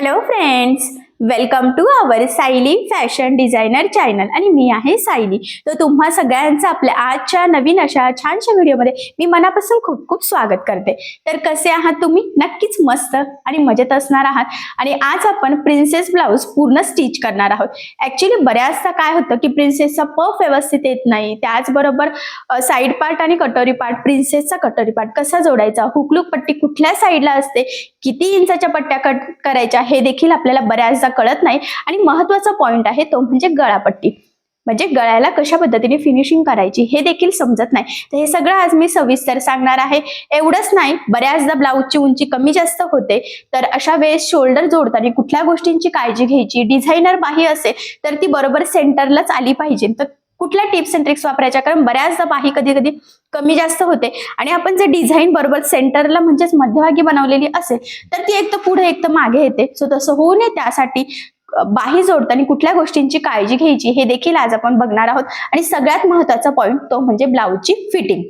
Hello friends welcome to our Sayali fashion designer channel आणि मी आहे सायली तर तुम्हा सगळ्यांचं आपल्या आजच्या नवीन अशा छानशा व्हिडिओमध्ये मी मनापासून खूप खूप स्वागत करते. तर कसे आहात तुम्ही? नक्कीच मस्त आणि मजेत असणार आहात. आणि आज आपण प्रिन्सेस ब्लाऊज पूर्ण स्टिच करणार आहोत. ॲक्च्युली बऱ्याचदा काय होतं की प्रिन्सेसचा पफ व्यवस्थित येत नाही. त्याचबरोबर साईड पार्ट आणि कटोरी पार्ट प्रिन्सेसचा कटोरी पार्ट कसा जोडायचा? हुकलूक पट्टी कुठल्या साईडला असते? किती इंचाच्या पट्ट्या कट करायच्या हे देखील आपल्याला बऱ्याचदा कळत नाही. आणि महत्त्वाचा पॉइंट आहे तो म्हणजे गळापट्टी. म्हणजे गळ्याला कशा पद्धतीने फिनिशिंग करायची हे देखील समजत नाही. तर हे सगळं आज मी सविस्तर सांगणार आहे. एवढंच नाही बऱ्याचदा ब्लाऊजची उंची कमी जास्त होते. तर अशा वेळेस शोल्डर जोडताना कुठल्या गोष्टींची काळजी घ्यायची? डिझायनर बाही असेल तर ती बरोबर सेंटरलाच आली पाहिजे. तर कुठल्या टिप्स अँड ट्रिक्स वापरायच्या? कारण बऱ्याचदा बाही कधी कधी कमी जास्त होते. आणि आपण जर डिझाईन बरोबर सेंटरला म्हणजेच मध्यभागी बनवलेली असेल तर ती एक तर पुढे एक तर मागे येते. सो तसं होऊ नये त्यासाठी. बाही जोडताना कुठल्या गोष्टींची काळजी घ्यायची हे देखील आज आपण बघणार आहोत. आणि सगळ्यात महत्त्वाचा पॉईंट तो म्हणजे ब्लाऊजची फिटिंग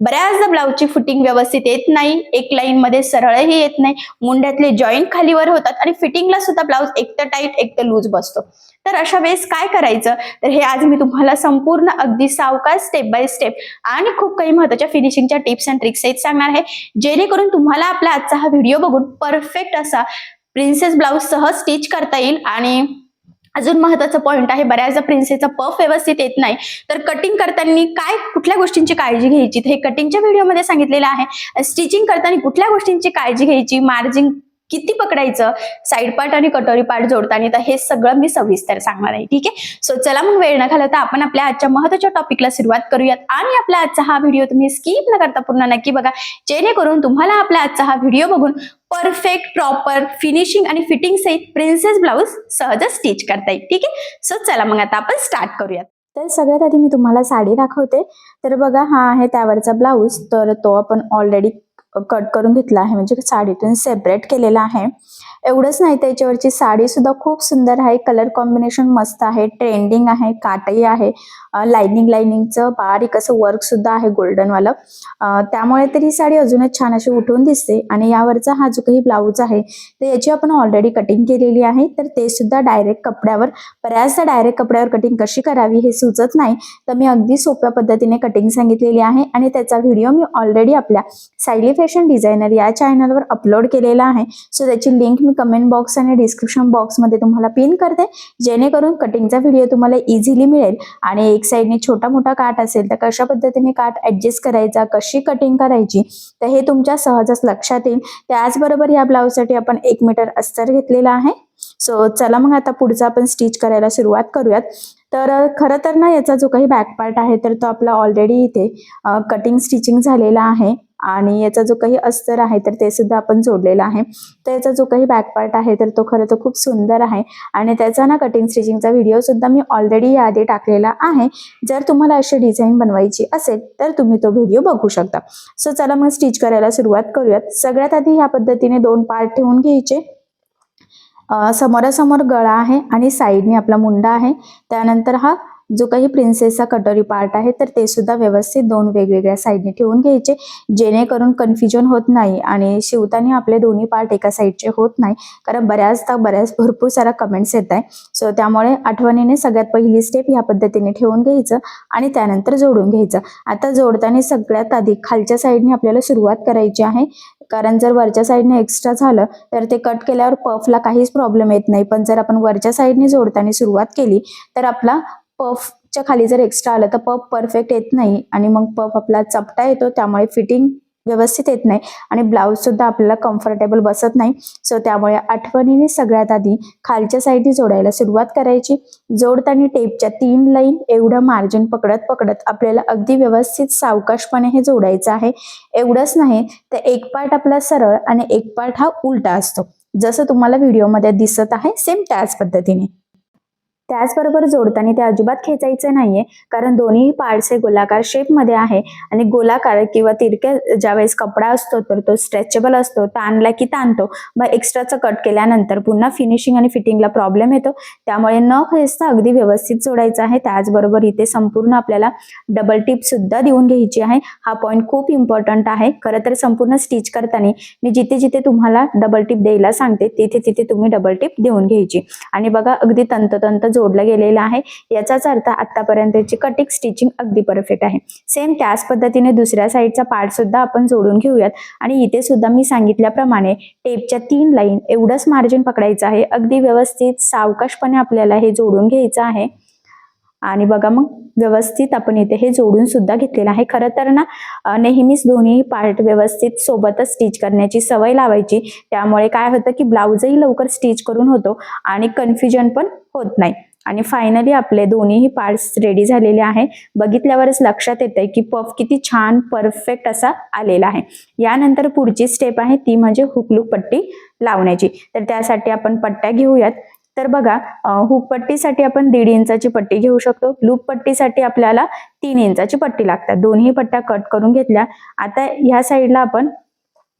बऱ्याचदा ब्लाऊजची फिटिंग व्यवस्थित येत नाही एक लाईन मध्ये सरळही येत नाही मुंड्यातले जॉईंट खालीवर होतात आणि फिटिंगला सुद्धा ब्लाऊज एक तर टाईट एक तर लूज बसतो. तर अशा वेळेस काय करायचं? तर हे आज मी तुम्हाला संपूर्ण अगदी सावकाश स्टेप बाय स्टेप आणि खूप काही महत्त्वाच्या फिनिशिंगच्या टिप्स अँड ट्रिक्स आहेत सांगणार आहे. जेणेकरून तुम्हाला आपला आजचा हा व्हिडिओ बघून परफेक्ट असा प्रिन्सेस ब्लाऊज सहज स्टिच करता येईल आणि अजून महत्त्वाचा पॉईंट आहे बऱ्याचदा प्रिन्सेसचा पफ व्यवस्थित येत नाही. तर कटिंग करताना काय कुठल्या गोष्टींची काळजी घ्यायची? तर हे कटिंगच्या व्हिडिओमध्ये सांगितलेलं आहे. स्टिचिंग करताना कुठल्या गोष्टींची काळजी घ्यायची? मार्जिन किती पकडायचं? साईड पार्ट आणि कटोरी पार्ट जोडताना तर हे सगळं मी सविस्तर सांगणार आहे ठीक आहे? सो चला मग वेळ न घालवता आपण आपल्या आजच्या महत्त्वाच्या टॉपिकला सुरुवात करूयात. आणि आपला आजचा हा व्हिडिओ तुम्ही स्किप न करता पूर्ण नक्की बघा. जेणेकरून तुम्हाला आपला आजचा हा व्हिडिओ बघून परफेक्ट प्रॉपर फिनिशिंग आणि फिटिंग सहित प्रिन्सेस ब्लाऊज सहजच स्टिच करता येईल ठीक आहे? सो चला मग आता आपण स्टार्ट करूयात. तर सगळ्यात आधी मी तुम्हाला साडी दाखवते. तर बघा हा आहे त्यावरचा ब्लाऊज तर तो आपण ऑलरेडी कट करून घेतला आहे. म्हणजे साडीतून सेपरेट केलेला आहे. एवढंच नाही त्याच्यावरची साडी सुद्धा खूप सुंदर आहे. कलर कॉम्बिनेशन मस्त आहे. ट्रेंडिंग आहे. काटही आहे. लाइनिंग लाइनिंगचं बारीक असं वर्क सुद्धा आहे गोल्डनवालं त्यामुळे तर ही साडी अजूनच छान अशी उठून दिसते. आणि यावरचा हा जो काही ब्लाऊज आहे तर याची आपण ऑलरेडी कटिंग केलेली आहे. तर ते सुद्धा डायरेक्ट कपड्यावर बऱ्याचदा डायरेक्ट कपड्यावर कटिंग कशी करावी हे सुचत नाही. तर मी अगदी सोप्या पद्धतीने कटिंग सांगितलेली आहे. आणि त्याचा व्हिडिओ मी ऑलरेडी आपल्या सायली फॅशन डिझायनर या चॅनलवर अपलोड केलेला आहे. सो त्याची लिंक मी कमेंट बॉक्स आणि डिस्क्रिप्शन बॉक्समध्ये तुम्हाला पिन करते. जेणेकरून कटिंगचा व्हिडिओ तुम्हाला इझिली मिळेल. आणि एक साईडने छोटा मोठा काट असेल तर कशा पद्धतीने काट ॲडजस्ट करायचा कशी कटिंग करायची तर हे तुमच्या सहजच लक्षात येईल. त्याचबरोबर या ब्लाऊजसाठी आपण एक मीटर अस्तर घेतलेला आहे. सो चला मग आता पुढचा आपण स्टिच करायला सुरुवात करूयात. तर खरं तर ना याचा जो काही बॅक पार्ट आहे तर तो आपला ऑलरेडी इथे कटिंग स्टिचिंग झालेला आहे. आणि याचा जो काही अस्तर आहे तर ते सुद्धा आपण जोडलेला आहे. तर याचा जो काही बॅक पार्ट आहे तर तो खरं तर खूप सुंदर आहे. आणि त्याचा ना कटिंग स्टिचिंगचा व्हिडिओ सुद्धा मी ऑलरेडी याआधी टाकलेला आहे. जर तुम्हाला अशी डिझाईन बनवायची असेल तर तुम्ही तो व्हिडिओ बघू शकता. सो चला मग स्टिच करायला सुरुवात करूयात. सगळ्यात आधी ह्या पद्धतीने दोन पार्ट ठेवून घ्यायचे. समोरासमोर गळा आहे आणि साईडने आपला मुंडा आहे. त्यानंतर हा जो काही प्रिन्सेसचा कटोरी पार्ट आहे तर ते सुद्धा व्यवस्थित दोन वेगवेगळ्या साईडने ठेवून घ्यायचे. जेणेकरून कन्फ्युजन होत नाही आणि शिवताना आपले दोन्ही पार्ट एका साईडचे होत नाही. कारण बऱ्याचदा बऱ्याच भरपूर सारा कमेंट्स येत आहे सो त्यामुळे आठवणीने सगळ्यात पहिली स्टेप ह्या पद्धतीने ठेवून घ्यायचं आणि त्यानंतर जोडून घ्यायचं. आता जोडताना सगळ्यात आधी खालच्या साईडने आपल्याला सुरुवात करायची आहे. कारण जर वरच्या साईडने एक्स्ट्रा झालं तर ते कट केल्यावर पफला काहीच प्रॉब्लेम येत नाही. पण जर आपण वरच्या साईडने जोडताना सुरुवात केली तर आपला पफच्या खाली जर एक्स्ट्रा आलं तर पफ परफेक्ट येत नाही आणि मग पफ आपला चपटा येतो त्यामुळे फिटिंग व्यवस्थित येत नाही आणि ब्लाऊज सुद्धा आपल्याला कम्फर्टेबल बसत नाही. सो त्यामुळे आठवणीने सगळ्यात आधी खालच्या साईडने जोडायला सुरुवात करायची. जोडताना टेपच्या तीन लाईन एवढं मार्जिन पकडत पकडत आपल्याला अगदी व्यवस्थित सावकाशपणे हे जोडायचं आहे. एवढंच नाही तर एक पार्ट आपला सरळ आणि एक पार्ट हा उलटा असतो. जसं तुम्हाला व्हिडिओमध्ये दिसत आहे सेम त्याच पद्धतीने. त्याचबरोबर जोडताना ते अजिबात खेचायचं नाहीये. कारण दोन्ही पार्ट्स हे गोलाकार शेपमध्ये आहे. आणि गोलाकार किंवा तिरक्या ज्यावेळेस कपडा असतो तर तो स्ट्रेचेबल असतो ताणला की ताणतो. मग एक्स्ट्राचं कट केल्यानंतर पुन्हा फिनिशिंग आणि फिटिंगला प्रॉब्लेम येतो. त्यामुळे न खेचता अगदी व्यवस्थित जोडायचं आहे. त्याचबरोबर इथे संपूर्ण आपल्याला डबल टिप सुद्धा देऊन घ्यायची आहे. हा पॉईंट खूप इम्पॉर्टंट आहे. खरं तर संपूर्ण स्टिच करताना मी जिथे जिथे तुम्हाला डबल टिप द्यायला सांगते तिथे तिथे तुम्ही डबल टिप देऊन घ्यायची. आणि बघा अगदी तंतोतंत जोडलं गेलेलं आहे. याचाच अर्थ आतापर्यंतची कटिंग स्टिचिंग अगदी परफेक्ट आहे. सेम त्याच पद्धतीने दुसऱ्या साईडचा पार्ट सुद्धा आपण जोडून घेऊयात. आणि इथे सुद्धा मी सांगितल्याप्रमाणे टेपच्या तीन लाईन एवढंच मार्जिन पकडायचं आहे. अगदी व्यवस्थित सावकाशपणे आपल्याला हे जोडून घ्यायचं आहे. आणि बघा मग व्यवस्थित आपण इथे हे जोडून सुद्धा घेतलेलं आहे. खरं तर ना नेहमीच दोन्ही पार्ट व्यवस्थित सोबतच स्टिच करण्याची सवय लावायची. त्यामुळे काय होतं की ब्लाऊजही लवकर स्टिच करून होतो आणि कन्फ्युजन पण होत नाही. आणि फायनली आपले दोन्हीही पार्ट्स रेडी झालेले आहे. बघितल्यावरच लक्षात येतंय की पफ किती छान परफेक्ट असा आलेला आहे. यानंतर पुढची स्टेप आहे ती म्हणजे हुकलूक पट्टी लावण्याची. तर त्यासाठी आपण पट्ट्या घेऊयात. तर बघा हुकपट्टीसाठी हुक पट्टीसाठी आपण दीड इंचाची पट्टी घेऊ शकतो. लूप पट्टीसाठी आपल्याला तीन इंचाची पट्टी लागतात. दोन्ही पट्ट्या कट करून घेतल्या. आता ह्या साईडला आपण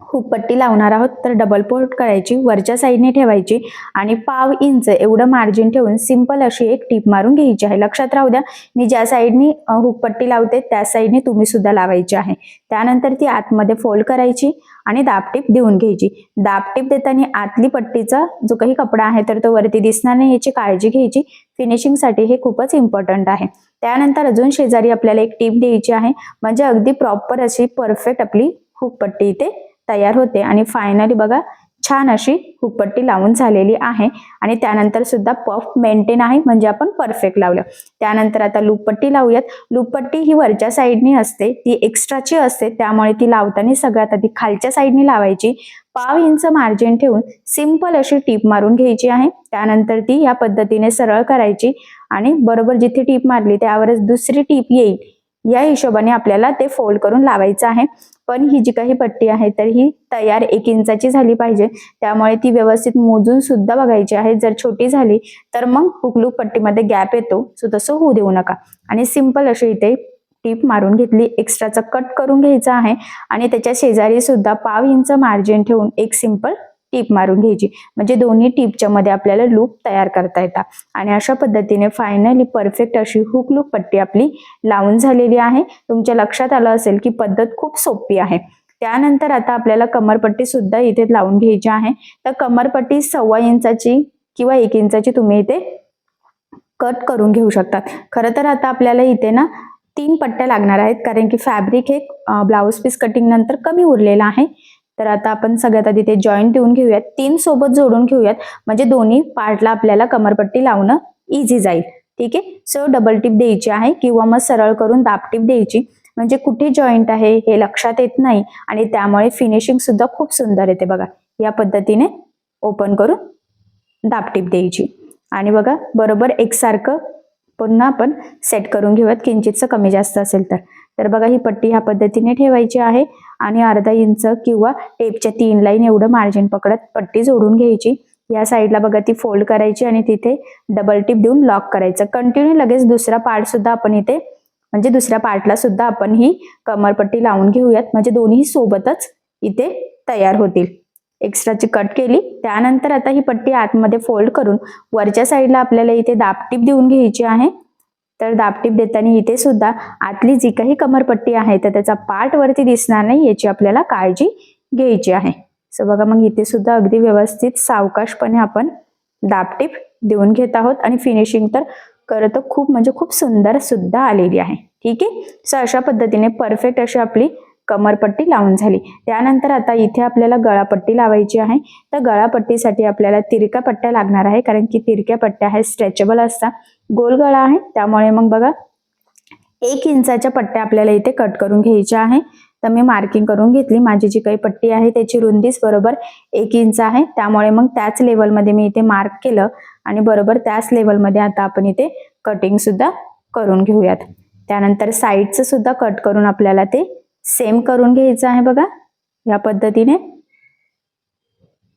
हुक पट्टी लावणार आहोत. तर डबल पोर्ट करायची वरच्या साईडने ठेवायची आणि पाव इंच एवढं मार्जिन ठेवून सिंपल अशी एक टीप मारून घ्यायची आहे. लक्षात राहू द्या मी ज्या साईडनी हुक पट्टी लावते त्या साईडने तुम्ही सुद्धा लावायची आहे. त्यानंतर ती आतमध्ये फोल्ड करायची आणि दाबटीप देऊन घ्यायची. दाबटीप देताना आतली पट्टीचा जो काही कपडा आहे तर तो वरती दिसणार नाही याची काळजी घ्यायची. फिनिशिंगसाठी हे खूपच इम्पॉर्टंट आहे. त्यानंतर अजून शेजारी आपल्याला एक टीप द्यायची आहे. म्हणजे अगदी प्रॉपर अशी परफेक्ट आपली हुक पट्टी इथे तयार होते. आणि फायनली बघा छान अशी हुपट्टी लावून झालेली आहे. आणि त्यानंतर सुद्धा पफ मेंटेन आहे म्हणजे आपण परफेक्ट लावलं. त्यानंतर आता लूपपट्टी लावूयात. लूपपट्टी ही वरच्या साईडनी असते ती एक्स्ट्राची असते. त्यामुळे ती लावताना सगळ्यात आधी खालच्या साईडनी लावायची. पाव इंच मार्जिन ठेवून सिंपल अशी टीप मारून घ्यायची आहे. त्यानंतर ती या पद्धतीने सरळ करायची. आणि बरोबर जिथे टीप मारली त्यावरच दुसरी टीप येईल. या हिशोबाने आपल्याला ते फोल्ड करून लावायचं आहे. पण ही जी काही पट्टी आहे तर ही तयार एक इंचाची झाली पाहिजे. त्यामुळे ती व्यवस्थित मोजून सुद्धा बघायची आहे. जर छोटी झाली तर मग हुकलूक पट्टीमध्ये गॅप येतो. सो तसं होऊ देऊ नका. आणि सिंपल अशी इथे टीप मारून घेतली. एक्स्ट्राचा कट करून घ्यायचा आहे. आणि त्याच्या शेजारी सुद्धा पाव इंच मार्जिन ठेवून एक सिंपल टीप मारून घ्यायची. म्हणजे दोन्ही टीपच्या मध्ये आपल्याला लूप तयार करता येतात. आणि अशा पद्धतीने फायनली परफेक्ट अशी हुक लूप पट्टी आपली लावून झालेली आहे. तुमच्या लक्षात आलं असेल की पद्धत खूप सोपी आहे. त्यानंतर आता आपल्याला कमरपट्टी सुद्धा इथे लावून घ्यायची आहे. तर कमरपट्टी सव्वा इंचाची किंवा एक इंचाची तुम्ही इथे कट करून घेऊ शकतात. खरं तर आता आपल्याला इथे ना तीन पट्ट्या लागणार आहेत. कारण की फॅब्रिक हे ब्लाऊज पीस कटिंग नंतर कमी उरलेलं आहे. तर आता आपण सगळ्यात आधी ते जॉईंट देऊन घेऊयात. तीन सोबत जोडून घेऊयात. म्हणजे दोन्ही पार्टला आपल्याला कमरपट्टी लावणं इझी जाईल. ठीक आहे? सो डबल टिप द्यायची आहे किंवा मग सरळ करून दाबटीप द्यायची. म्हणजे कुठे जॉईंट आहे हे लक्षात येत नाही आणि त्यामुळे फिनिशिंग सुद्धा खूप सुंदर येते बघा. या पद्धतीने ओपन करून दाबटीप द्यायची. आणि बघा बरोबर एकसारखं पुन्हा आपण सेट करून घेऊयात. किंचितचं कमी जास्त असेल तर. तर बघा ही पट्टी ह्या पद्धतीने ठेवायची आहे आणि अर्धा इंच किंवा टेपच्या तीन लाईन एवढं मार्जिन पकडत पट्टी जोडून घ्यायची. या साईडला बघा ती फोल्ड करायची आणि तिथे डबल टिप देऊन लॉक करायचं. कंटिन्यू लगेच दुसरा पार्ट सुद्धा आपण इथे म्हणजे दुसऱ्या पार्टला सुद्धा आपण ही कमरपट्टी लावून घेऊयात. म्हणजे दोन्ही सोबतच इथे तयार होतील. एक्स्ट्राची कट केली. त्यानंतर आता ही पट्टी आतमध्ये फोल्ड करून वरच्या साईडला आपल्याला इथे दाबटीप देऊन घ्यायची आहे. तर दाबटीप देताना इथे सुद्धा आतली जी काही कमरपट्टी आहे तर त्याचा पार्ट वरती दिसणार नाही याची आपल्याला काळजी घ्यायची आहे. सो बघा मग इथे सुद्धा अगदी व्यवस्थित सावकाशपणे आपण दाबटीप देऊन घेत आहोत. आणि फिनिशिंग तर करत खूप म्हणजे खूप सुंदर सुद्धा आलेली आहे. ठीक आहे? सो अशा पद्धतीने परफेक्ट अशी आपली कमरपट्टी लावून झाली. त्यानंतर आता इथे आपल्याला गळापट्टी लावायची आहे. तर गळापट्टीसाठी आपल्याला तिरक्या पट्ट्या लागणार आहे कारण की तिरक्या पट्ट्या ह्या स्ट्रेचेबल असतात. गोल गळा आहे त्यामुळे मग बघा एक इंचाच्या पट्ट्या आपल्याला इथे कट करून घ्यायच्या आहे. तर मी मार्किंग करून घेतली. माझी जी काही पट्टी आहे त्याची रुंदीच बरोबर एक इंच आहे. त्यामुळे मग त्याच लेवलमध्ये मी इथे मार्क केलं आणि बरोबर त्याच लेवलमध्ये आता आपण इथे कटिंग सुद्धा करून घेऊयात. त्यानंतर साईडचं सुद्धा कट करून आपल्याला ते सेम करून घ्यायचं आहे बघा या पद्धतीने.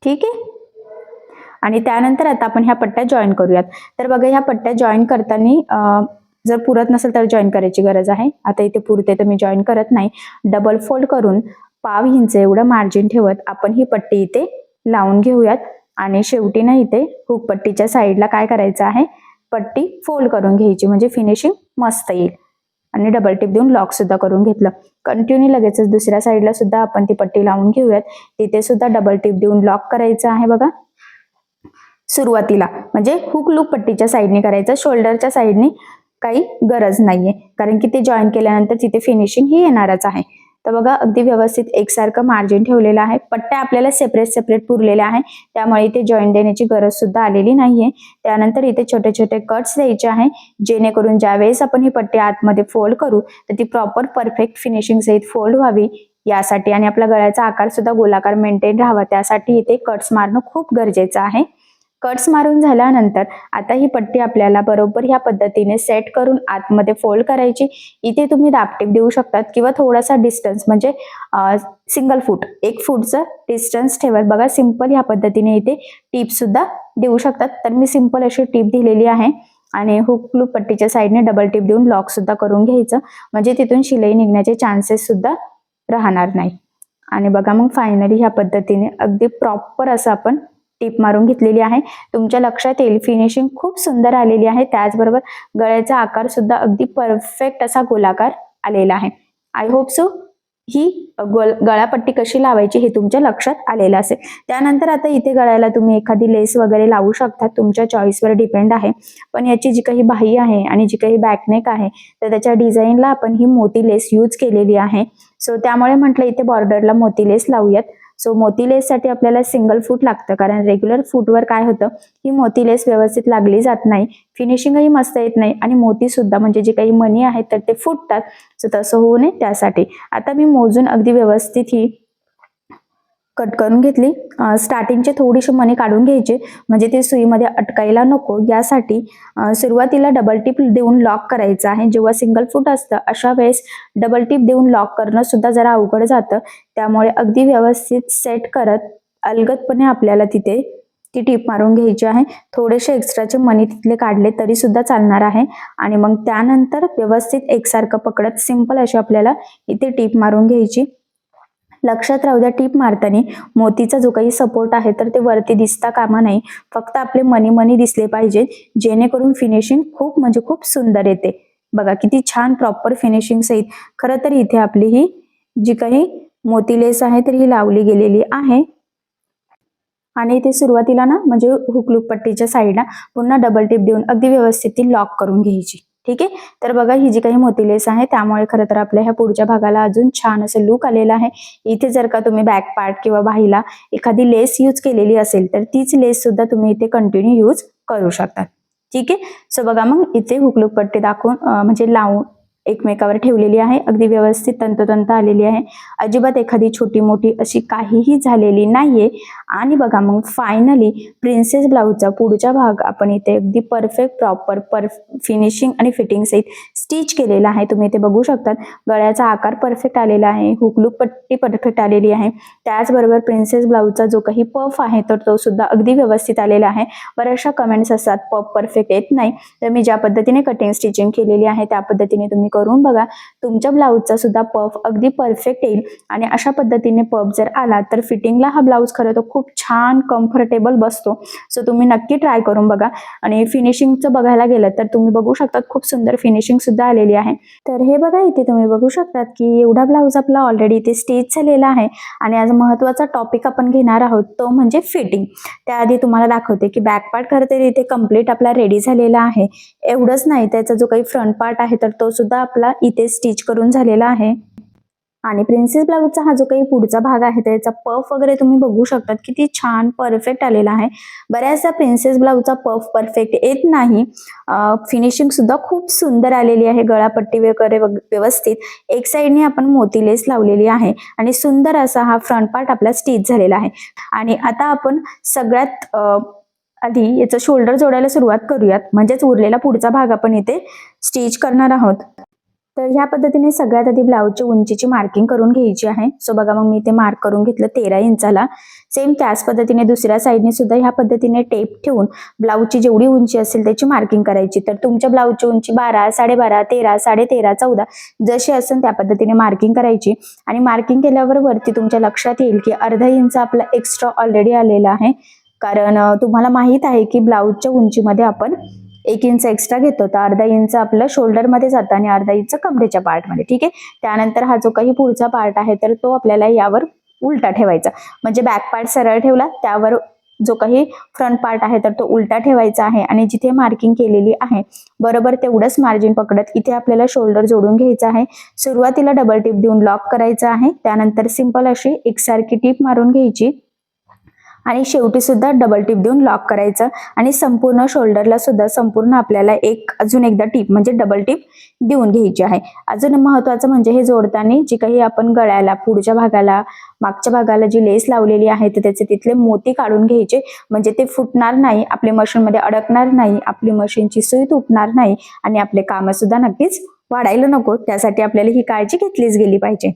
ठीक आहे? आणि त्यानंतर आता आपण ह्या पट्ट्या जॉईन करूयात. तर बघा ह्या पट्ट्या जॉईन करताना जर पुरत नसेल तर जॉईन करायची गरज आहे. आता इथे पुरते तर मी जॉईन करत नाही. डबल फोल्ड करून पाव इंच एवढं मार्जिन ठेवत आपण ही पट्टी इथे लावून घेऊयात. आणि शेवटी ना इथे हुक पट्टीच्या साईडला काय करायचं आहे? पट्टी फोल्ड करून घ्यायची. म्हणजे फिनिशिंग मस्त येईल. आणि डबल टिप देऊन लॉक सुद्धा करून घेतलं. कंटिन्यू लगेचच दुसऱ्या साईडला सुद्धा आपण ती पट्टी लावून घेऊयात. तिथे सुद्धा डबल टिप देऊन लॉक करायचं आहे बघा. सुरुवातीला म्हणजे हुक लूक पट्टीच्या साईडने करायचं. शोल्डरच्या साईडने काही गरज नाहीये. कारण की ते जॉईन केल्यानंतर तिथे फिनिशिंग ही येणारच आहे. तर बघा अगदी व्यवस्थित एकसारखं मार्जिन ठेवलेलं आहे. पट्ट्या आपल्याला सेपरेट सेपरेट पुरलेल्या आहे त्यामुळे इथे जॉईन देण्याची गरज सुद्धा आलेली नाहीये. त्यानंतर इथे छोटे छोटे कट्स द्यायचे आहे. जेणेकरून ज्यावेळेस आपण ही पट्टी आतमध्ये फोल्ड करू तर ती प्रॉपर परफेक्ट फिनिशिंग सहित फोल्ड व्हावी. यासाठी आणि आपल्या गळ्याचा आकार सुद्धा गोलाकार मेंटेन राहावा. त्यासाठी इथे कट्स मारणं खूप गरजेचं आहे. कट्स मारून झाल्यानंतर आता ही पट्टी आपल्याला बरोबर ह्या पद्धतीने सेट करून आतमध्ये फोल्ड करायची. इथे तुम्ही दापटीप देऊ शकतात किंवा थोडासा डिस्टन्स म्हणजे सिंगल फूट एक फूटचं डिस्टन्स ठेवत बघा. सिंपल ह्या पद्धतीने इथे टीप सुद्धा देऊ शकतात. तर मी सिंपल अशी टीप दिलेली आहे. आणि हुक लूप पट्टीच्या साईडने डबल टीप देऊन लॉक सुद्धा करून घ्यायचं. म्हणजे तिथून शिलाई निघण्याचे चान्सेस सुद्धा राहणार नाही. आणि बघा मग फायनली ह्या पद्धतीने अगदी प्रॉपर असं आपण टीप मारून घेतलेली आहे. तुमच्या लक्षात येईल फिनिशिंग खूप सुंदर आलेली आहे. त्याचबरोबर गळ्याचा आकार सुद्धा अगदी परफेक्ट असा गोलाकार आलेला आहे. आय होप सो ही गोल गळापट्टी कशी लावायची हे तुमच्या लक्षात आलेलं असेल. त्यानंतर आता इथे गळ्याला तुम्ही एखादी लेस वगैरे लावू शकता. तुमच्या चॉईसवर डिपेंड आहे. पण याची जी काही बाही आहे आणि जी काही बॅकनेक आहे तर त्याच्या डिझाईनला आपण ही मोती लेस यूज केलेली आहे. सो त्यामुळे म्हटलं इथे बॉर्डरला मोती लेस लावूयात. सो मोती लेससाठी आपल्याला सिंगल फूट लागतं. कारण रेग्युलर फूटवर काय होतं? की मोती लेस व्यवस्थित लागली जात नाही. फिनिशिंगही मस्त येत नाही. आणि मोती सुद्धा म्हणजे जे काही मनी आहेत तर ते फुटतात. सो तसं होऊ नये त्यासाठी. आता मी मोजून अगदी व्यवस्थित ही कट करून घेतली. स्टार्टिंगचे थोडीशी मणी काढून घ्यायचे. म्हणजे ते सुईमध्ये अटकायला नको. यासाठी सुरुवातीला डबल टिप देऊन लॉक करायचं आहे. जेव्हा सिंगल फूट असतं अशा वेळेस डबल टिप देऊन लॉक करणं सुद्धा जरा अवघड जातं. त्यामुळे अगदी व्यवस्थित सेट करत अलगदपणे आपल्याला तिथे ती टीप मारून घ्यायची आहे. थोडेसे एक्स्ट्राचे मनी तिथले काढले तरी सुद्धा चालणार आहे. आणि मग त्यानंतर व्यवस्थित एकसारखं पकडत सिंपल अशी आपल्याला इथे टीप मारून घ्यायची. लक्षात राहू द्या टीप मारताना. मोतीचा जो काही सपोर्ट आहे तर ते वरती दिसता कामा नाही फक्त आपले मनी मनी दिसले पाहिजे जेणेकरून फिनिशिंग खूप म्हणजे खूप सुंदर येते. बघा किती छान प्रॉपर फिनिशिंग सहित. खरं तर इथे आपली ही जी काही मोती लेस आहे तर ही लावली गेलेली आहे. आणि इथे सुरुवातीला ना म्हणजे हुकलूक पट्टीच्या साईडला पुन्हा डबल टिप देऊन अगदी व्यवस्थित ती लॉक करून घ्यायची. ठीक आहे? तर बघा ही जी काही मोती लेस आहे त्यामुळे खरं तर आपल्या ह्या पुढच्या भागाला अजून छान असं लुक आलेला आहे. इथे जर का तुम्ही बॅक पार्ट किंवा बाहीला एखादी लेस यूज केलेली असेल तर तीच लेस सुद्धा तुम्ही इथे कंटिन्यू यूज करू शकता. ठीक आहे? सो बघा मग इथे हुकलूक पट्टी दाखवून म्हणजे लावून एकमेकावर ठेवलेली आहे. अगदी व्यवस्थित तंतोतंत आलेली आहे. अजिबात एखादी छोटी मोठी अशी काहीही झालेली नाहीये. आणि बघा मग फायनली प्रिन्सेस ब्लाऊजचा पुढचा भाग आपण इथे अगदी परफेक्ट प्रॉपर पर फिनिशिंग आणि फिटिंग सहित स्टिच केलेला आहे. तुम्ही इथे बघू शकतात. गळ्याचा आकार परफेक्ट आलेला आहे. हुकलूक पट्टी परफेक्ट आलेली आहे. त्याचबरोबर प्रिन्सेस ब्लाऊजचा जो काही पफ आहे तर तो सुद्धा अगदी व्यवस्थित आलेला आहे. बऱ्याचशा कमेंट्स असतात पफ परफेक्ट येत नाही. तर मी ज्या पद्धतीने कटिंग स्टिचिंग केलेली आहे त्या पद्धतीने तुम्ही करून बघा. तुमच्या ब्लाऊजचा सुद्धा पफ अगदी परफेक्ट येईल. आणि अशा पद्धतीने पफ जर आला तर फिटिंगला हा ब्लाऊज खरं तर खूप छान कम्फर्टेबल बसतो. सो तुम्ही नक्की ट्राय करून बघा. आणि फिनिशिंगचं बघायला गेलं तर तुम्ही बघू शकतात खूप सुंदर फिनिशिंग सुद्धा आलेली आहे. तर हे बघा इथे तुम्ही बघू शकतात की एवढा ब्लाऊज आपला ऑलरेडी इथे स्टेज झालेला आहे. आणि आज महत्त्वाचा टॉपिक आपण घेणार आहोत तो म्हणजे फिटिंग त्याआधी तुम्हाला दाखवते की बॅक पार्ट खरं तर इथे कंप्लीट आपला रेडी झालेला आहे. एवढंच नाही त्याचा जो काही फ्रंट पार्ट आहे तर तो सुद्धा आपला इथे स्टिच करून झालेला आहे. आणि प्रिन्सेस ब्लाऊजचा हा जो काही पुढचा भाग आहे त्याचा पफ वगैरे तुम्ही बघू शकतात. किती छान परफेक्ट आलेला आहे. बऱ्याचदा प्रिन्सेस ब्लाऊजचा पफ परफेक्ट येत नाही. फिनिशिंग सुद्धा खूप सुंदर आलेली आहे. गळापट्टी वगैरे व्यवस्थित. एक साईडने आपण मोती लेस लावलेली आहे. आणि सुंदर असा हा फ्रंट पार्ट आपला स्टिच झालेला आहे. आणि आता आपण सगळ्यात आधी याचं शोल्डर जोडायला सुरुवात करूयात. म्हणजेच उरलेला पुढचा भाग आपण इथे स्टिच करणार आहोत. तर ह्या पद्धतीने सगळ्यात आधी ब्लाऊजची उंचीची मार्किंग करून घ्यायची आहे. सो बघा मग मी ते मार्क करून घेतलं तेरा इंचाला सेम त्याच पद्धतीने दुसऱ्या साईडने सुद्धा ह्या पद्धतीने टेप ठेवून ब्लाऊजची जेवढी उंची असेल त्याची मार्किंग करायची. तर तुमच्या ब्लाऊजची उंची बारा साडेबारा तेरा साडे तेरा चौदा जशी असेल त्या पद्धतीने मार्किंग करायची. आणि मार्किंग केल्यावर वरती तुमच्या लक्षात येईल की अर्धा इंच आपला एक्स्ट्रा ऑलरेडी आलेला आहे. कारण तुम्हाला माहीत आहे की ब्लाऊजच्या उंचीमध्ये आपण एक इंच एक्स्ट्रा घेतो. तर अर्धा इंच आपलं शोल्डरमध्ये जातं आणि अर्धा इंच कमरेच्या पार्टमध्ये ठीक आहे? त्यानंतर हा जो काही पुढचा पार्ट आहे तर तो आपल्याला यावर उलटा ठेवायचा. म्हणजे बॅक पार्ट सरळ ठेवला त्यावर जो काही फ्रंट पार्ट आहे तर तो उलटा ठेवायचा आहे आणि जिथे मार्किंग केलेली आहे बरोबर तेवढंच मार्जिन पकडत इथे आपल्याला शोल्डर जोडून घ्यायचं आहे. सुरुवातीला डबल टिप देऊन लॉक करायचं आहे. त्यानंतर सिंपल अशी एकसारखी टिप मारून घ्यायची. आणि शेवटी सुद्धा डबल टिप देऊन लॉक करायचं. आणि संपूर्ण शोल्डरला सुद्धा संपूर्ण आपल्याला एक अजून एकदा टिप म्हणजे डबल टिप देऊन घ्यायची आहे. अजून महत्वाचं म्हणजे हे जोडताना जी काही आपण गळ्याला पुढच्या भागाला मागच्या भागाला जी लेस लावलेली आहे तर त्याचे तिथले मोती काढून घ्यायचे. म्हणजे ते फुटणार नाही आपल्या मशीनमध्ये अडकणार नाही आपली मशीनची सुई तुटणार नाही आणि आपले कामं सुद्धा नक्कीच वाढायला नको. त्यासाठी आपल्याला ही काळजी घेतलीच गेली पाहिजे.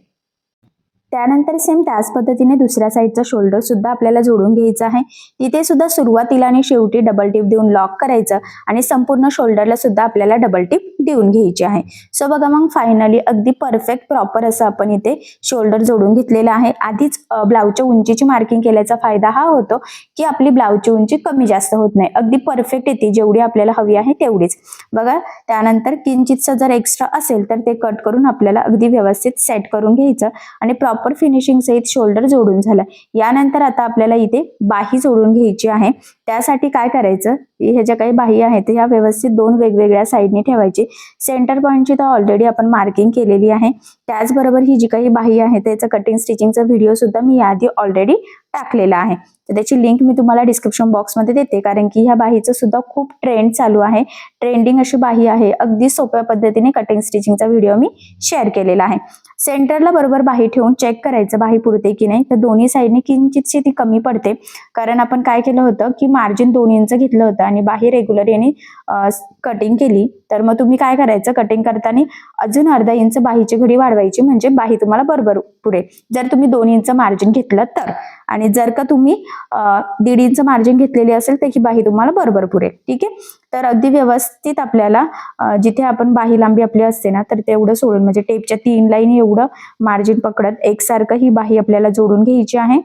त्यानंतर सेम त्याच पद्धतीने दुसऱ्या साईडचा शोल्डर सुद्धा आपल्याला जोडून घ्यायचा आहे. तिथे सुद्धा सुरुवातीला आणि शेवटी डबल टिप देऊन लॉक करायचं आणि संपूर्ण शोल्डरला सुद्धा आपल्याला डबल टिप देऊन घ्यायची आहे. सो बघा मग फायनली अगदी परफेक्ट प्रॉपर असं आपण इथे शोल्डर जोडून घेतलेलं आहे. आधीच ब्लाऊजच्या उंचीची मार्किंग केल्याचा फायदा हा होतो की आपली ब्लाऊजची उंची कमी जास्त होत नाही. अगदी परफेक्ट येते जेवढी आपल्याला हवी आहे तेवढीच. बघा त्यानंतर किंचितचं जर एक्स्ट्रा असेल तर ते कट करून आपल्याला अगदी व्यवस्थित सेट करून घ्यायचं आणि प्रॉपर फिनिशिंग सहित शोल्डर जोडून झालं. यानंतर आता आपल्याला इथे बाही जोडून घ्यायची आहे. त्यासाठी काय करायचं? ह्या ज्या काही बाही आहेत ह्या व्यवस्थित दोन वेगवेगळ्या साईडने ठेवायची. सेंटर पॉईंटची तर ऑलरेडी आपण मार्किंग केलेली आहे. त्याचबरोबर ही जी काही बाही आहे त्याचं कटिंग स्टिचिंगचा व्हिडिओ सुद्धा मी याआधी ऑलरेडी टाकलेला आहे. तर त्याची लिंक मी तुम्हाला डिस्क्रिप्शन बॉक्समध्ये देते. कारण की ह्या बाहीचं सुद्धा खूप ट्रेंड चालू आहे. ट्रेंडिंग अशी बाही आहे. अगदी सोप्या पद्धतीने कटिंग स्टिचिंगचा व्हिडिओ मी शेअर केलेला आहे. सेंटरला बरोबर बाही ठेवून चेक करायचं बाही पुरते की नाही. तर दोन्ही साईडने किंचितशी ती कमी पडते. कारण आपण काय केलं होतं की मार्जिन दोन इंच घेतलं होतं आणि बाही रेग्युलर यांनी कटिंग केली. तर मग तुम्ही काय करायचं? कटिंग करताना अजून अर्धा इंच बाहीची घडी वाढवायची. म्हणजे बाही तुम्हाला बरोबर पुरे जर तुम्ही दोन इंच मार्जिन घेतलं तर. आणि जर का तुम्ही दीड इंच मार्जिन घेतलेली असेल तर ही बाही तुम्हाला बरोबर पुरेल. ठीक आहे? तर अगदी व्यवस्थित आपल्याला जिथे आपण बाही लांबी आपली असते ना तर तेवढं सोडून म्हणजे टेपच्या तीन लाईन एवढं मार्जिन पकडत एकसारखं ही बाही आपल्याला जोडून घ्यायची आहे.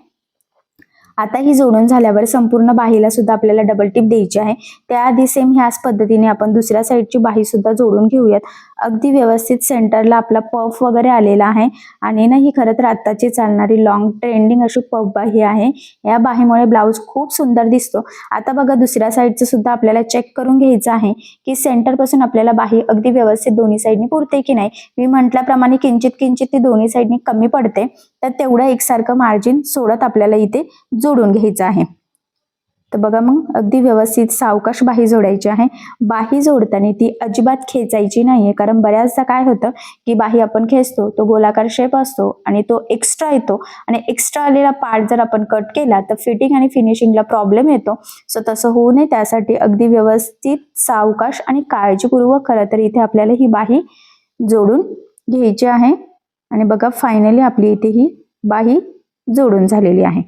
आता ही जोडून झाल्यावर संपूर्ण बाहीला सुद्धा आपल्याला डबल टिप द्यायची आहे. त्याआधी सेम ह्याच पद्धतीने आपण दुसऱ्या साईडची बाही सुद्धा जोडून घेऊयात. अगदी व्यवस्थित सेंटरला आपला पफ वगैरे आलेला आहे. आणि ना ही खरं तर आत्ताची चालणारी लॉंग ट्रेंडिंग अशी पफ बाही आहे. या बाहीमुळे ब्लाऊज खूप सुंदर दिसतो. आता बघा दुसऱ्या साईडचं सुद्धा आपल्याला चेक करून घ्यायचं आहे की सेंटरपासून आपल्याला बाही अगदी व्यवस्थित दोन्ही साईडनी पुरते की नाही? मी म्हटल्याप्रमाणे किंचित किंचित ती दोन्ही साईडनी कमी पडते. तर तेवढं एकसारखं मार्जिन सोडत आपल्याला इथे जोडून घ्यायचं आहे. तर बघा मग अगदी व्यवस्थित सावकाश बाही जोडायची आहे. बाही जोडताना ती अजिबात खेचायची नाहीये. कारण बऱ्याचदा काय होतं की बाही आपण खेचतो तो गोलाकार शेप असतो आणि तो एक्स्ट्रा येतो. आणि एक्स्ट्रा आलेला पार्ट जर आपण कट केला तर फिटिंग आणि फिनिशिंगला प्रॉब्लेम येतो. सो तसं होऊ नये. त्यासाठी अगदी व्यवस्थित सावकाश आणि काळजीपूर्वक खरं तर इथे आपल्याला ही बाही जोडून घ्यायची आहे. आणि बघा फायनली आपली इथे ही बाही जोडून झालेली आहे.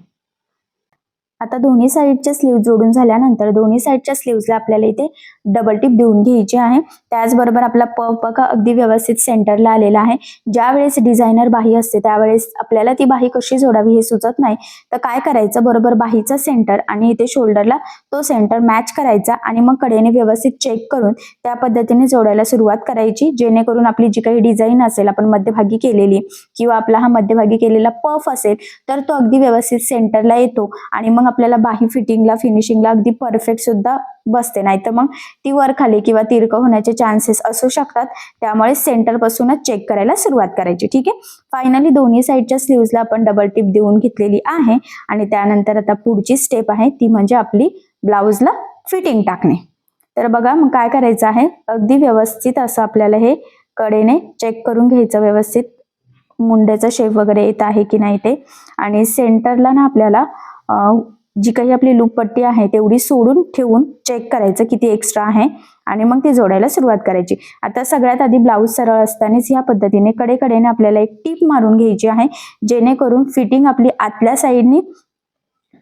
आता दोन्ही साईडच्या स्लीव जोडून झाल्यानंतर दोन्ही साईडच्या स्लीव्सला आपल्याला इथे डबल टिप देऊन घ्यायची आहे. त्याचबरोबर आपला पफ बघा अगदी व्यवस्थित सेंटरला आलेला आहे. ज्यावेळेस डिझायनर बाही असते त्यावेळेस आपल्याला ती बाही कशी जोडावी हे सुचत नाही. तर काय करायचं? बरोबर बाहीचा सेंटर आणि इथे शोल्डरला तो सेंटर मॅच करायचा आणि मग कडेने व्यवस्थित चेक करून त्या पद्धतीने जोडायला सुरुवात करायची. जेणेकरून आपली जी काही डिझाईन असेल आपण मध्यभागी केलेली किंवा आपला हा मध्यभागी केलेला पफ असेल तर तो अगदी व्यवस्थित सेंटरला येतो आणि मग आपल्याला बाही फिटिंगला फिनिशिंगला अगदी परफेक्ट सुद्धा बसते. नाहीतर मग ती वर खाली किंवा तिरकं होण्याचे चान्सेस असू शकतात. त्यामुळे सेंटर पासूनच चेक करायला सुरुवात करायची ठीक आहे? फायनली दोन्ही साईडच्या स्लीव्हला आपण डबल टिप देऊन घेतलेली आहे. आणि त्यानंतर आता पुढची स्टेप आहे ती म्हणजे आपली ब्लाऊजला फिटिंग टाकणे. तर बघा मग काय करायचं आहे? अगदी व्यवस्थित असं आपल्याला हे कडेने चेक करून घ्यायचं व्यवस्थित मुंड्याचा शेप वगैरे येत आहे की नाही ते. आणि सेंटरला ना आपल्याला जी काही आपली लूप पट्टी आहे तेवढी सोडून ठेवून चेक करायचं किती एक्स्ट्रा आहे आणि मग ती जोडायला सुरुवात करायची. आता सगळ्यात आधी ब्लाऊज सरळ असतानाच या पद्धतीने कडेकडेने आपल्याला एक टीप मारून घ्यायची आहे जेणेकरून फिटिंग आपली आतल्या साईडनी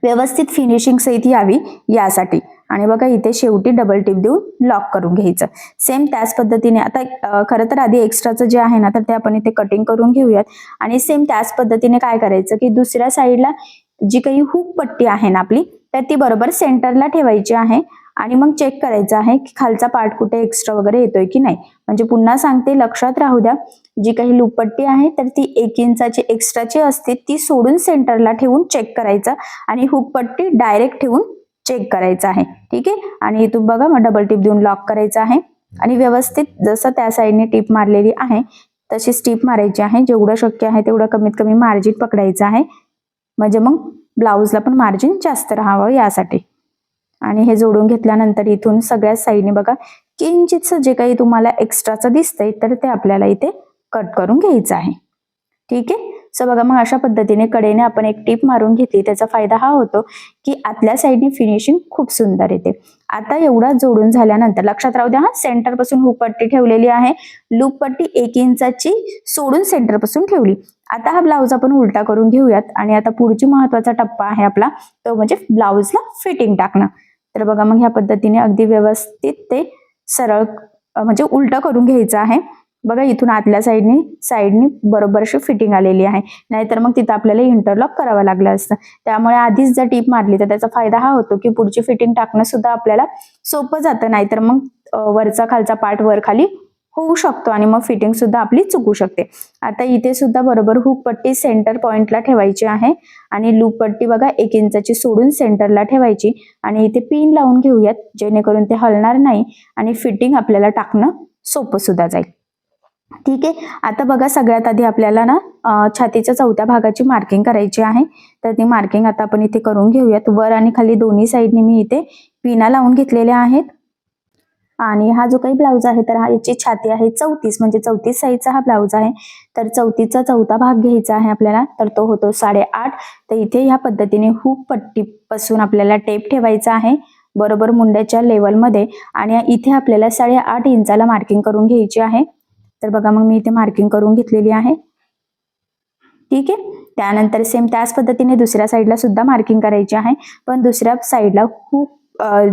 व्यवस्थित फिनिशिंग सहित यावी यासाठी. आणि बघा इथे शेवटी डबल टिप देऊन लॉक करून घ्यायचं. सेम त्याच पद्धतीने आता खरं तर आधी एक्स्ट्राचं जे आहे ना तर ते आपण इथे कटिंग करून घेऊयात. आणि सेम त्याच पद्धतीने काय करायचं की दुसऱ्या साईडला जी काही हुक पट्टी आहे ना आपली तर ती बरोबर सेंटरला ठेवायची आहे. आणि मग चेक करायचं आहे की खालचा पार्ट कुठे एक्स्ट्रा वगैरे येतोय की नाही. म्हणजे पुन्हा सांगते लक्षात राहू द्या जी काही लूपपट्टी आहे तर ती एक इंचाची एक्स्ट्राची असते ती सोडून सेंटरला ठेवून चेक करायचं आणि हुकपट्टी डायरेक्ट ठेवून चेक करायचं आहे. ठीक आहे? आणि इथून बघा मग डबल टिप देऊन लॉक करायचं आहे. आणि व्यवस्थित जसं त्या साईडने टिप मारलेली आहे तशीच टिप मारायची आहे. जेवढं शक्य आहे तेवढं कमीत कमी मार्जिन पकडायचं आहे. म्हणजे मग ब्लाऊजला पण मार्जिन जास्त राहावं यासाठी. आणि हे जोडून घेतल्यानंतर इथून सगळ्या साईडने बघा किंचितचं जे काही तुम्हाला एक्स्ट्राचं दिसतंय तर ते आपल्याला इथे कट करून घ्यायचं आहे. ठीक आहे? सो बघा मग अशा पद्धतीने कडेने आपण एक टीप मारून घेतली. त्याचा फायदा हा होतो की आतल्या साईडने फिनिशिंग खूप सुंदर येते. आता एवढा जोडून झाल्यानंतर लक्षात राहू द्या हा सेंटरपासून हुक पट्टी ठेवलेली आहे. लूप पट्टी एक इंचाची सोडून सेंटरपासून ठेवली. आता हा ब्लाऊज आपण उलटा करून घेऊयात. आणि आता पुढची महत्त्वाचा टप्पा आहे आपला तो म्हणजे ब्लाऊजला फिटिंग टाकणं. तर बघा मग ह्या पद्धतीने अगदी व्यवस्थित ते सरळ म्हणजे उलट करून घ्यायचं आहे. बघा इथून आतल्या साईडनी साईडनी बरोबर अशी फिटिंग आलेली आहे. नाहीतर मग तिथं आपल्याला इंटरलॉक करावं लागलं असतं. त्यामुळे आधीच जर टीप मारली तर त्याचा फायदा हा होतो की पुढची फिटिंग टाकणं सुद्धा आपल्याला सोपं जातं. नाहीतर मग वरचा खालचा पार्ट वर खाली होऊ शकतो आणि मग फिटिंग सुद्धा आपली चुकू शकते. आता इथे सुद्धा बरोबर हुक पट्टी सेंटर पॉइंटला ठेवायची आहे. आणि लूप पट्टी बघा एक इंचाची सोडून सेंटरला ठेवायची. आणि इथे पिन लावून घेऊयात जेणेकरून ते हलणार नाही आणि फिटिंग आपल्याला टाकणं सोपं सुद्धा जाईल. ठीक आहे. आता बघा सगळ्यात आधी आपल्याला ना छातीच्या चौथ्या भागाची मार्किंग करायची आहे. तर ती मार्किंग आता आपण इथे करून घेऊयात. वर आणि खाली दोन्ही साईडने मी इथे पिना लावून घेतलेल्या आहेत. आणि हा जो काही ब्लाऊज आहे तर हा याची छाती आहे चौतीस. म्हणजे चौतीस साईजचा हा ब्लाऊज आहे. तर चौतीसचा चौथा भाग घ्यायचा आहे आपल्याला. तर तो होतो साडेआठ. तर इथे ह्या पद्धतीने हुक पट्टीपासून आपल्याला टेप ठेवायचा आहे. बरोबर मुंड्याच्या लेवलमध्ये आणि इथे आपल्याला साडेआठ इंचाला मार्किंग करून घ्यायची आहे. तर बघा मग मी इथे मार्किंग करून घेतलेली आहे. ठीक आहे? त्यानंतर सेम त्याच पद्धतीने दुसऱ्या साईडला सुद्धा मार्किंग करायची आहे. पण दुसऱ्या साईडला खूप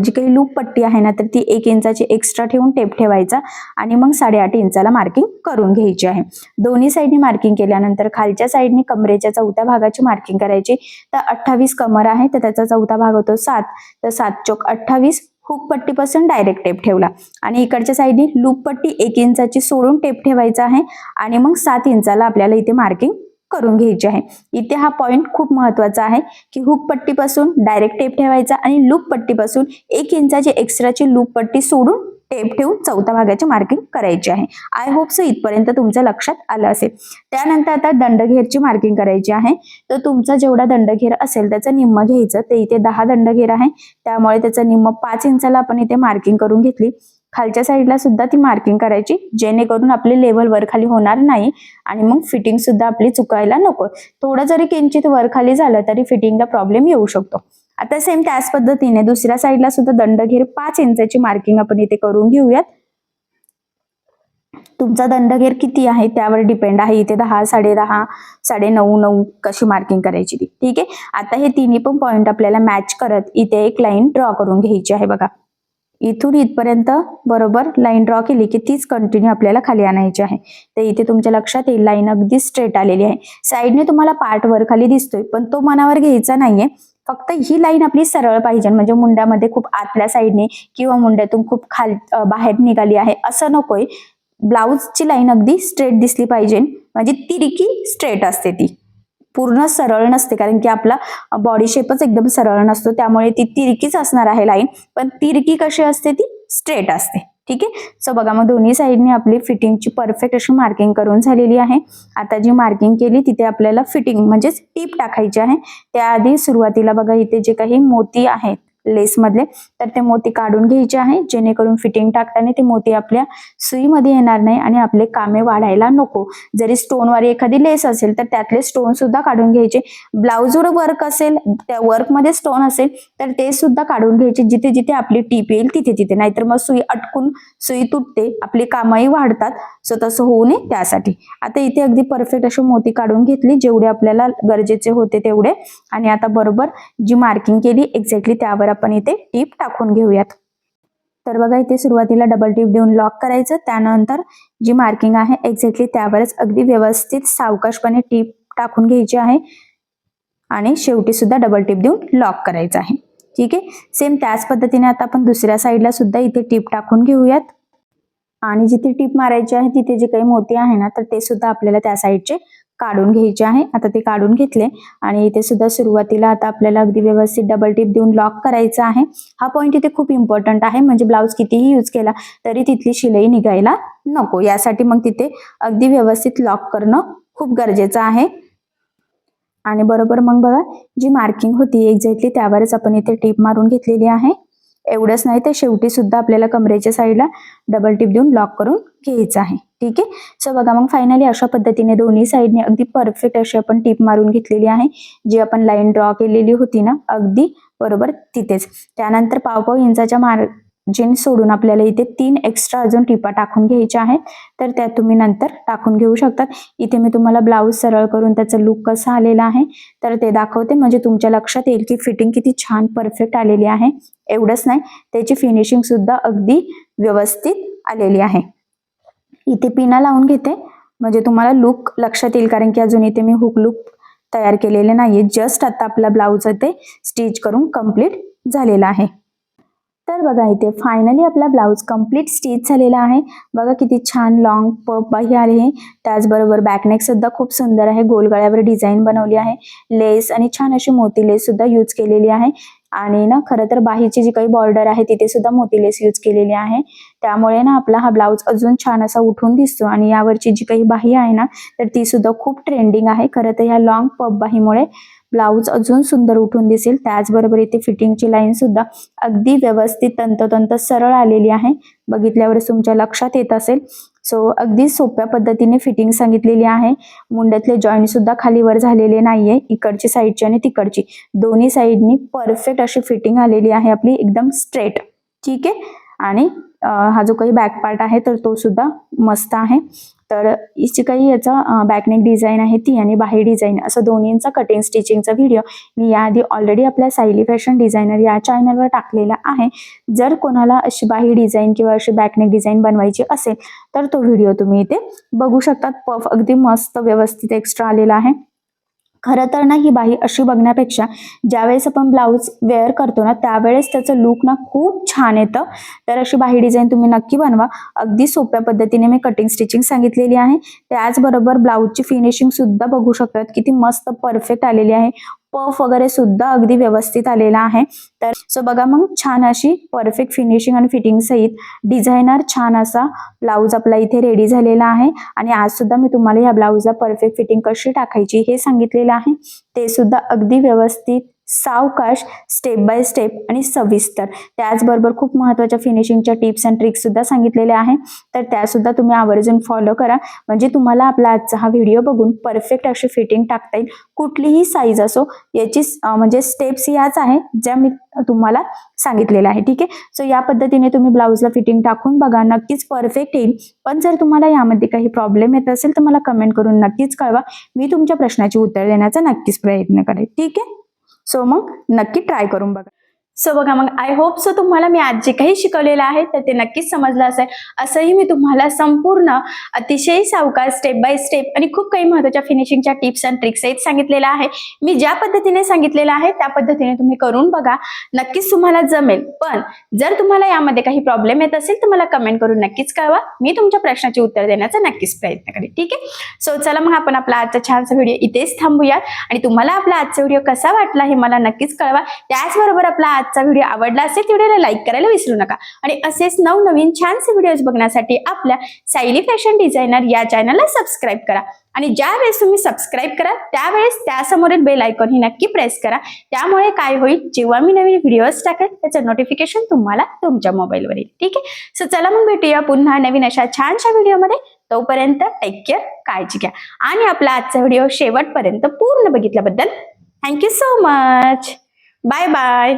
जी काही लूप पट्टी आहे ना तर ती एक इंचाची एक्स्ट्रा ठेवून टेप ठेवायचा आणि मग साडेआठ इंचाला मार्किंग करून घ्यायची आहे. दोन्ही साईडनी मार्किंग केल्यानंतर खालच्या साईडने कमरेच्या चौथ्या भागाची मार्किंग करायची. तर अठ्ठावीस कमर आहे तर त्याचा चौथा भाग होतो सात. तर सात चोक अठ्ठावीस हुक पट्टीपासून डायरेक्ट टेप ठेवला. आणि इकडच्या साईडनी लूप पट्टी एक इंचाची सोडून टेप ठेवायचा आहे. आणि मग सात इंचाला आपल्याला इथे मार्किंग करून घ्यायची आहे. इथे हा पॉईंट खूप महत्त्वाचा आहे की हुक पट्टीपासून डायरेक्ट टेप ठेवायचा आणि लूप पट्टीपासून एक इंचाची एक्स्ट्राची लूप पट्टी सोडून टेप ठेवून चौथ्या भागाची मार्किंग करायची आहे. आय होप सो इथपर्यंत तुमच्या लक्षात आलं असेल. त्यानंतर आता दंडघेरची मार्किंग करायची आहे. तर तुमचा जेवढा दंडघेर असेल त्याचं निम्म घ्यायचं. ते इथे दहा दंडघेर आहे. त्यामुळे त्याचं निम्म पाच इंचाला आपण इथे मार्किंग करून घेतली. खालच्या साईडला सुद्धा ती मार्किंग करायची जेणेकरून आपले लेवल वर खाली होणार नाही आणि मग फिटिंग सुद्धा आपली चुकायला नको. थोडं जरी किंचित वर खाली झालं तरी फिटिंगला प्रॉब्लेम येऊ शकतो. आता सेम त्याच पद्धतीने दुसऱ्या साईडला सुद्धा दंडघेर पाच इंचाची मार्किंग आपण इथे करून घेऊयात. तुमचा दंडघेर किती आहे त्यावर डिपेंड आहे. इथे दहा साडे दहा साडे नऊ नऊ कशी मार्किंग करायची ती. ठीक आहे? आता हे तिन्ही पण पॉइंट आपल्याला मॅच करत इथे एक लाईन ड्रॉ करून घ्यायची आहे बघा. इथून इथपर्यंत बरोबर लाईन ड्रॉ केली की तीच कंटिन्यू आपल्याला खाली आणायची आहे. तर इथे तुमच्या लक्षात येईल लाईन अगदी स्ट्रेट आलेली आहे. साईडने तुम्हाला पार्ट वर खाली दिसतोय पण तो मनावर घ्यायचा नाहीये. फक्त ही लाईन आपली सरळ पाहिजे म्हणजे मुंड्यामध्ये खूप आतल्या साईडने किंवा मुंड्यातून खूप खाल बाहेर निघाली आहे असं नकोय. ब्लाऊजची लाईन अगदी स्ट्रेट दिसली पाहिजे. म्हणजे तिरकी स्ट्रेट असते ती. पूर्ण सरळ नसते कारण की आपला बॉडी शेपच एकदम सरळ नसतो. त्यामुळे ती तिरकीच असणार आहे लाईन पण तिरकी कशी असते ती? स्ट्रेट असते. ठीक आहे? सो बघा मग दोन्ही साईडने आपली फिटिंगची परफेक्ट अशी मार्किंग करून झालेली आहे. आता जी मार्किंग केली तिथे आपल्याला फिटिंग म्हणजेच टीप टाकायची आहे. त्याआधी सुरुवातीला बघा इथे जे काही मोती आहेत लेसमधले तर ते मोती काढून घ्यायचे आहे. जेणेकरून फिटिंग टाकताना ते मोती आपल्या सुईमध्ये येणार नाही आणि आपले कामे वाढायला नको. जरी स्टोनवर एखादी लेस असेल तर त्यातले स्टोन सुद्धा काढून घ्यायचे. ब्लाऊजवर वर्क असेल त्या वर्कमध्ये स्टोन असेल तर ते सुद्धा काढून घ्यायचे. जिथे जिथे आपली टीप येईल तिथे तिथे. नाहीतर मग सुई अटकून सुई तुटते आपली कामही वाढतात. सो तसं होऊ नये त्यासाठी. आता इथे अगदी परफेक्ट अशी मोती काढून घेतली. जेवढे आपल्याला गरजेचे होते तेवढे. आणि आता बरोबर जी मार्किंग केली एक्झॅक्टली त्यावर आपण इथे टीप टाकून घेऊयात. तर बघा इथे सुरुवातीला डबल टीप देऊन लॉक करायचं. त्यानंतर जी मार्किंग आहे एक्झॅक्टली त्यावरच अगदी व्यवस्थित सावकाशपणे टीप टाकून घ्यायची आहे. आणि शेवटी सुद्धा डबल टीप देऊन लॉक करायचं आहे. ठीक आहे? सेम त्याच पद्धतीने आता आपण दुसऱ्या साईडला सुद्धा इथे टीप टाकून घेऊयात. आणि जिथे टीप मारायची आहे तिथे जे काही मोती आहे ना तर ते सुद्धा आपल्याला त्या साईडचे काढून घ्यायचे आहे. आता ते काढून घेतले आणि इथे सुद्धा सुरुवातीला आता आपल्याला अगदी व्यवस्थित डबल टिप देऊन लॉक करायचं आहे. हा पॉईंट इथे खूप इम्पॉर्टंट आहे. म्हणजे ब्लाऊज कितीही यूज केला तरी तिथली शिलाई निघायला नको. यासाठी मग तिथे अगदी व्यवस्थित लॉक करणं खूप गरजेचं आहे. आणि बरोबर मग बघा जी मार्किंग होती एक्झॅक्टली त्यावरच आपण इथे टीप मारून घेतलेली आहे. एवढंच नाही तर शेवटी सुद्धा आपल्याला कमरेच्या साईडला डबल टिप देऊन लॉक करून घ्यायचं आहे. ठीक आहे? सो बघा मग फायनली अशा पद्धतीने दोन्ही साईडने अगदी परफेक्ट अशी आपण टीप मारून घेतलेली आहे. जी आपण लाईन ड्रॉ केलेली होती ना अगदी बरोबर तिथेच. त्यानंतर पाव पाव इंचाच्या जीन्स सोडून आपल्याला इथे तीन एक्स्ट्रा अजून टिपा टाकून घ्यायच्या आहेत. तर त्या तुम्ही नंतर टाकून घेऊ शकतात. इथे मी तुम्हाला ब्लाऊज सरळ करून त्याचं लुक कसा आलेला आहे तर ते दाखवते. म्हणजे तुमच्या लक्षात येईल की फिटिंग किती छान परफेक्ट आलेली आहे. एवढंच नाही त्याची फिनिशिंग सुद्धा अगदी व्यवस्थित आलेली आहे. इथे पिना लावून घेते. म्हणजे तुम्हाला लुक लक्षात येईल कारण की अजून इथे मी हुक लुक तयार केलेले नाहीये. जस्ट आता आपला ब्लाऊज ते स्टिच करून कंप्लीट झालेला आहे. तर बघा इथे फायनली आपला ब्लाऊज कंप्लीट स्टिच झालेला आहे. बघा किती छान लॉंग पप बाही आहे त्याचबरोबर बॅकनेक सुद्धा खूप सुंदर आहे. गोलगळ्यावर डिझाईन बनवली आहे. लेस आणि छान अशी मोती लेस सुद्धा यूज केलेली आहे. आणि ना खरं तर बाहीची जी काही बॉर्डर आहे तिथे सुद्धा मोती लेस यूज केलेली आहे. त्यामुळे ना आपला हा ब्लाऊज अजून छान असा उठून दिसतो. आणि यावरची जी काही बाही आहे ना तर ती सुद्धा खूप ट्रेंडिंग आहे. खरं तर ह्या लॉंग पप बाहीमुळे ब्लाऊज अजून सुंदर उठून दिसेल. त्याचबरोबर इथे फिटिंगची लाईन सुद्धा अगदी व्यवस्थित तंतोतंत सरळ आलेली आहे. बघितल्यावर तुमच्या लक्षात येत असेल. सो अगदी सोप्या पद्धतीने फिटिंग सांगितलेली आहे. मुंड्यातले जॉईंट सुद्धा खालीवर झालेले नाहीये. इकडची साईडची आणि तिकडची. दोन्ही साईडनी परफेक्ट अशी फिटिंग आलेली आहे आपली. एकदम स्ट्रेट ठीक आहे? आणि हा जो काही बॅक पार्ट आहे तर तो सुद्धा मस्त आहे. तर इची काही याचा बॅकनेक डिझाईन आहे ती आणि बाही डिझाईन असं दोन्हींचा कटिंग स्टिचिंगचा व्हिडिओ मी याआधी ऑलरेडी आपल्या सायली फॅशन डिझायनर या चॅनलवर टाकलेला आहे. जर कोणाला अशी बाही डिझाईन किंवा अशी बॅकनेक डिझाईन बनवायची असेल तर तो व्हिडिओ तुम्ही इथे बघू शकतात. पफ अगदी मस्त व्यवस्थित एक्स्ट्रा आलेला आहे. खरं तर ना ही बाही अशी बघण्यापेक्षा ज्यावेळेस आपण ब्लाऊज वेअर करतो ना त्यावेळेस त्याचं लुक ना खूप छान येतं. तर अशी बाही डिझाईन तुम्ही नक्की बनवा. अगदी सोप्या पद्धतीने मी कटिंग स्टिचिंग सांगितलेली आहे. त्याचबरोबर ब्लाऊजची फिनिशिंग सुद्धा बघू शकतात. किती मस्त परफेक्ट आलेली आहे. पफ वगैरे सुद्धा अगदी व्यवस्थित आलेला आहे. तर सो बघा मग छान अशी परफेक्ट फिनिशिंग आणि फिटिंग सहित डिझायनर छान असा ब्लाऊज आपला इथे रेडी झालेला आहे. आणि आज सुद्धा मी तुम्हाला या ब्लाऊजला परफेक्ट फिटिंग कशी टाकायची हे सांगितलेलं आहे. ते सुद्धा अगदी व्यवस्थित सावकाश स्टेप बाय स्टेप आणि सविस्तर. त्याचबरोबर खूप महत्त्वाच्या फिनिशिंगच्या टिप्स अँड ट्रिक्स सुद्धा सांगितलेल्या आहे. तर त्या सुद्धा तुम्ही आवर्जून फॉलो करा. म्हणजे तुम्हाला आपला आजचा हा व्हिडिओ बघून परफेक्ट अशी फिटिंग टाकता येईल. कुठलीही साईज असो याची म्हणजे स्टेप्स याच आहे ज्या मी तुम्हाला सांगितलेल्या आहे ठीक आहे? सो या पद्धतीने तुम्ही ब्लाऊजला फिटिंग टाकून बघा. नक्कीच परफेक्ट येईल. पण जर तुम्हाला यामध्ये काही प्रॉब्लेम येत असेल तर मला कमेंट करून नक्कीच कळवा. मी तुमच्या प्रश्नाची उत्तर देण्याचा नक्कीच प्रयत्न करेन ठीक आहे? सो मग नक्की ट्राय करून बघा. सो बघा मग आय होप सो तुम्हाला मी आज जे काही शिकवलेलं आहे तर ते नक्कीच समजलं असेल. असंही मी तुम्हाला संपूर्ण अतिशय सावकार स्टेप बाय स्टेप आणि खूप काही महत्त्वाच्या फिनिशिंगच्या टिप्स अँड ट्रिक्स आहेत सांगितलेलं आहे. मी ज्या पद्धतीने सांगितलेलं आहे त्या पद्धतीने तुम्ही करून बघा. नक्कीच तुम्हाला जमेल. पण जर तुम्हाला यामध्ये काही प्रॉब्लेम येत असेल तर मला कमेंट करून नक्कीच कळवा. मी तुमच्या प्रश्नाचे उत्तर देण्याचा नक्कीच प्रयत्न करेन. ठीक आहे? सो चला मग आपण आपला आजचा छानसा व्हिडिओ इथेच थांबूयात. आणि तुम्हाला आपला आजचा व्हिडिओ कसा वाटला हे मला नक्कीच कळवा. त्याचबरोबर आपला आजचा व्हिडिओ आवडला असेल व्हिडिओला लाईक करायला विसरू नका. आणि असेच नवनवीन छानसे व्हिडिओज बघण्यासाठी आपल्या सायली फॅशन डिझायनर या चॅनलला सबस्क्राईब करा. आणि ज्या वेळेस तुम्ही सबस्क्राईब करा त्यावेळेस त्यासमोरील बेल आयकॉन ही नक्की प्रेस करा. त्यामुळे काय होईल जेव्हा मी नवीन व्हिडिओज टाकेल त्याचं नोटिफिकेशन तुम्हाला तुमच्या मोबाईलवर येईल ठीक आहे? सो चला मग भेटूया पुन्हा नवीन अशा छानशा व्हिडिओमध्ये तोपर्यंत टेक केअर काळजी घ्या. आणि आपला आजचा व्हिडिओ शेवटपर्यंत पूर्ण बघितल्याबद्दल thank you so much bye bye